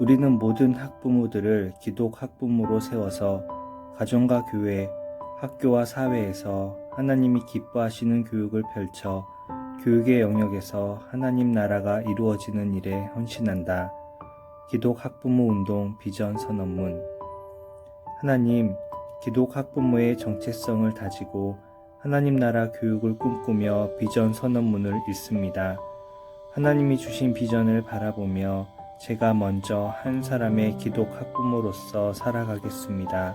우리는 모든 학부모들을 기독 학부모로 세워서 가정과 교회, 학교와 사회에서 하나님이 기뻐하시는 교육을 펼쳐 교육의 영역에서 하나님 나라가 이루어지는 일에 헌신한다. 기독 학부모 운동 비전 선언문 하나님, 기독 학부모의 정체성을 다지고 하나님 나라 교육을 꿈꾸며 비전 선언문을 읽습니다. 하나님이 주신 비전을 바라보며 제가 먼저 한 사람의 기독 학부모로서 살아가겠습니다.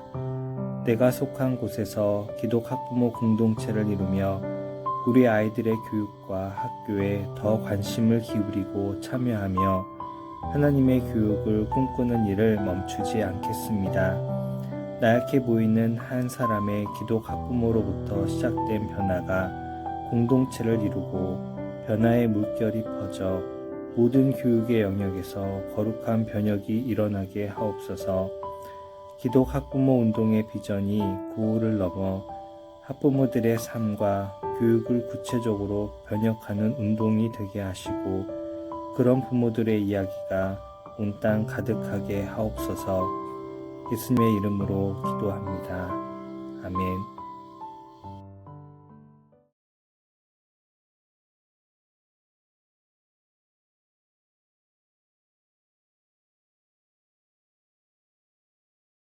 내가 속한 곳에서 기독 학부모 공동체를 이루며 우리 아이들의 교육과 학교에 더 관심을 기울이고 참여하며 하나님의 교육을 꿈꾸는 일을 멈추지 않겠습니다. 나약해 보이는 한 사람의 기독 학부모로부터 시작된 변화가 공동체를 이루고 변화의 물결이 퍼져 모든 교육의 영역에서 거룩한 변혁이 일어나게 하옵소서. 기독 학부모 운동의 비전이 구호를 넘어 학부모들의 삶과 교육을 구체적으로 변혁하는 운동이 되게 하시고 그런 부모들의 이야기가 온 땅 가득하게 하옵소서. 예수님의 이름으로 기도합니다. 아멘.